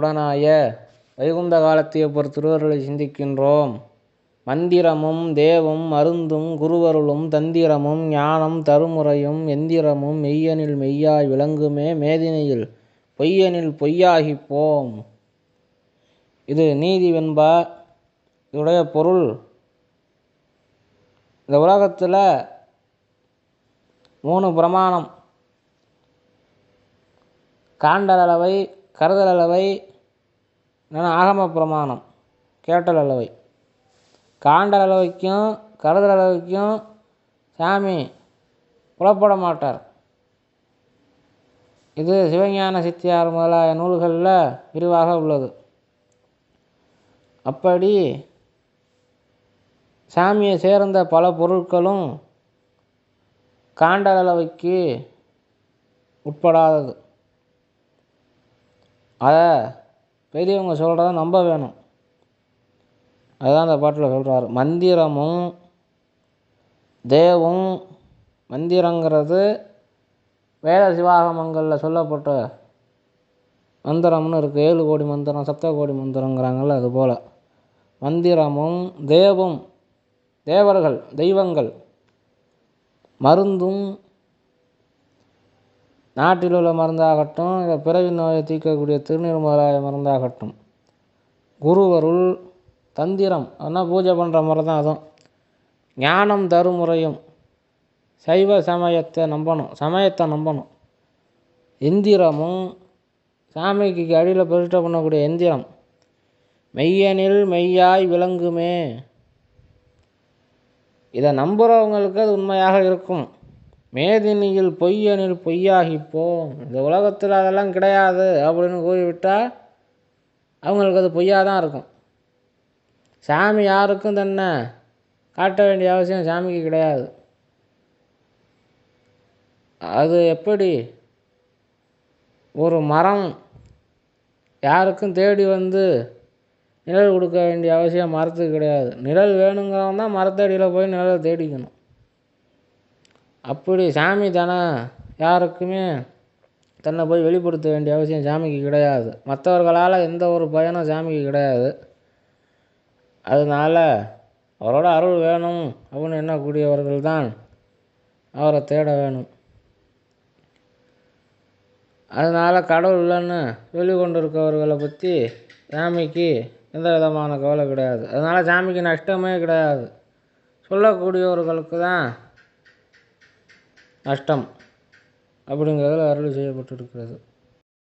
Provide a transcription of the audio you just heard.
உடனாய வைகுந்த காலத்தியப்பர் திருவருளை சிந்திக்கின்றோம். மந்திரமும் தேவும் மருந்தும் குருவருளும் தந்திரமும் ஞானம் தருமுறையும் எந்திரமும் மெய்யனில் மெய்யாய் விளங்குமே மேதினியில் பொய்யனில் பொய்யாகிப்போம் இது நீதி வெண்பா இதுடைய பொருள். இந்த உலகத்தில் மூணு பிரமாணம். காண்டல் அளவை கருதல் அளவை என்னென்னா ஆகம பிரமாணம். கேட்டல் அளவை காண்டல் அளவைக்கும் கருதல் அளவைக்கும் சாமி புலப்பட மாட்டார். இது சிவஞான சித்தியார் முதலாய நூல்களில் விரிவாக உள்ளது. அப்படி சாமியை சேர்ந்த பல பொருட்களும் காண்டல் அளவைக்கு உட்படாதது. அதை பெரியவங்க சொல்கிறத நம்ப வேணும். அதுதான் அந்த பாட்டில் சொல்கிறாரு மந்திரமும் தேவும் மந்திரங்கிறது வேத சிவாகமங்களில் சொல்லப்பட்ட மந்திரம்னு இருக்குது ஏழு கோடி மந்திரம் சப்த கோடி மந்திரங்கிறாங்கல்ல அது போல். மந்திரமும் தேவும் தேவர்கள் தெய்வங்கள் மருந்தும் நாட்டில் உள்ள மருந்தாகட்டும் இல்லை பிறவி நோயை தீர்க்கக்கூடிய திருநீர் முதலாய மருந்தாகட்டும். குருவருள் தந்திரம் அதனால் பூஜை பண்ணுற முறை தான் அதுவும். ஞானம் தரும் முறையும். சைவ சமயத்தை நம்பணும் சமயத்தை நம்பணும். எந்திரமும் சாமிக்கு அடியில் பிரதிஷ்டை பண்ணக்கூடிய எந்திரம். மெய்யனில் மெய்யாய் விளங்குமே. இதை நம்புகிறவங்களுக்கு அது உண்மையாக இருக்கும். மேதினியில் பொய்யனில் பொய்யாகிப்போம். இந்த உலகத்தில் அதெல்லாம் கிடையாது அப்படின்னு கூறிவிட்டால் அவங்களுக்கு அது பொய்யாக தான் இருக்கும். சாமி யாருக்கும் தன்னை காட்ட வேண்டிய அவசியம் சாமிக்கு கிடையாது. அது எப்படி? ஒரு மரம் யாருக்கும் தேடி வந்து நிழல் கொடுக்க வேண்டிய அவசியம் மரத்துக்கு கிடையாது. நிழல் வேணுங்கிறவன் தான் மரத்தடியில் போய் நிழலை தேடிக்கணும். அப்படி சாமி தானே? யாருக்குமே தன்னை போய் வெளிப்படுத்த வேண்டிய அவசியம் சாமிக்கு கிடையாது. மற்றவர்களால் எந்த ஒரு பயனும் சாமிக்கு கிடையாது. அதனால் அவரோட அருள் வேணும் அப்படின்னு எண்ணக்கூடியவர்கள் தான் அவரை தேட வேணும். அதனால் கடவுள் இல்லைன்னு வெளிக்கொண்டு இருக்கவர்களை பற்றி சாமிக்கு எந்த விதமான கவலை கிடையாது. அதனால் சாமிக்கு நஷ்டமே கிடையாது. சொல்லக்கூடியவர்களுக்கு தான் நஷ்டம் அப்படிங்கிறதுல அருள் செய்யப்பட்டிருக்கிறது.